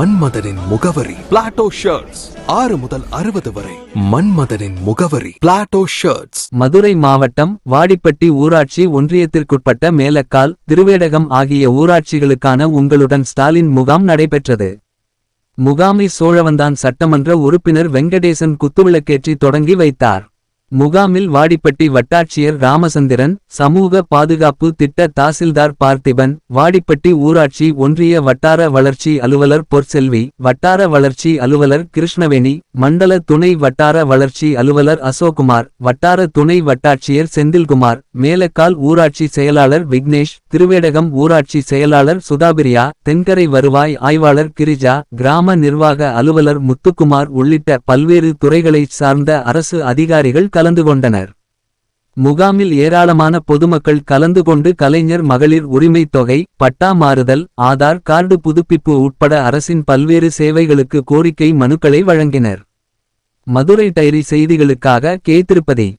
மன்மதனின் முகவரி Plato shirts ஆறு முதல் அறுபது வரை மன்மதனின் முகவரி பிளாட்டோ ஷர்ட்ஸ் மதுரை மாவட்டம் வாடிப்பட்டி ஊராட்சி ஒன்றியத்திற்குட்பட்ட மேலக்கால் திருவேடகம் ஆகிய ஊராட்சிகளுக்கான உங்களுடன் ஸ்டாலின் முகாம் நடைபெற்றது. முகாமை சோழவந்தான் சட்டமன்ற உறுப்பினர் வெங்கடேசன் குத்துவிளக்கேற்றி தொடங்கி வைத்தார். முகாமில் வாடிப்பட்டி வட்டாட்சியர் ராமசந்திரன் சமூக பாதுகாப்பு திட்ட தாசில்தார் பார்த்திபன் வாடிப்பட்டி ஊராட்சி ஒன்றிய வட்டார வளர்ச்சி அலுவலர் பொற்செல்வி வட்டார வளர்ச்சி அலுவலர் கிருஷ்ணவேணி மண்டல துணை வட்டார வளர்ச்சி அலுவலர் அசோக்குமார் வட்டார துணை வட்டாட்சியர் செந்தில்குமார் மேலக்கால் ஊராட்சி செயலாளர் விக்னேஷ் திருவேடகம் ஊராட்சி செயலாளர் சுதாபிரியா தென்கரை வருவாய் ஆய்வாளர் கிரிஜா கிராம நிர்வாக அலுவலர் முத்துக்குமார் உள்ளிட்ட பல்வேறு துறைகளைச் சார்ந்த அரசு அதிகாரிகள் கலந்து கொண்டனர். முகாமில் ஏராளமான பொதுமக்கள் கலந்து கொண்டு கலைஞர் மகளிர் உரிமைத் தொகை பட்டா மாறுதல் ஆதார் கார்டு புதுப்பிப்பு உட்பட அரசின் பல்வேறு சேவைகளுக்கு கோரிக்கை மனுக்களை வழங்கினர். மதுரை டைரி செய்திகளுக்காக K. Tirupati.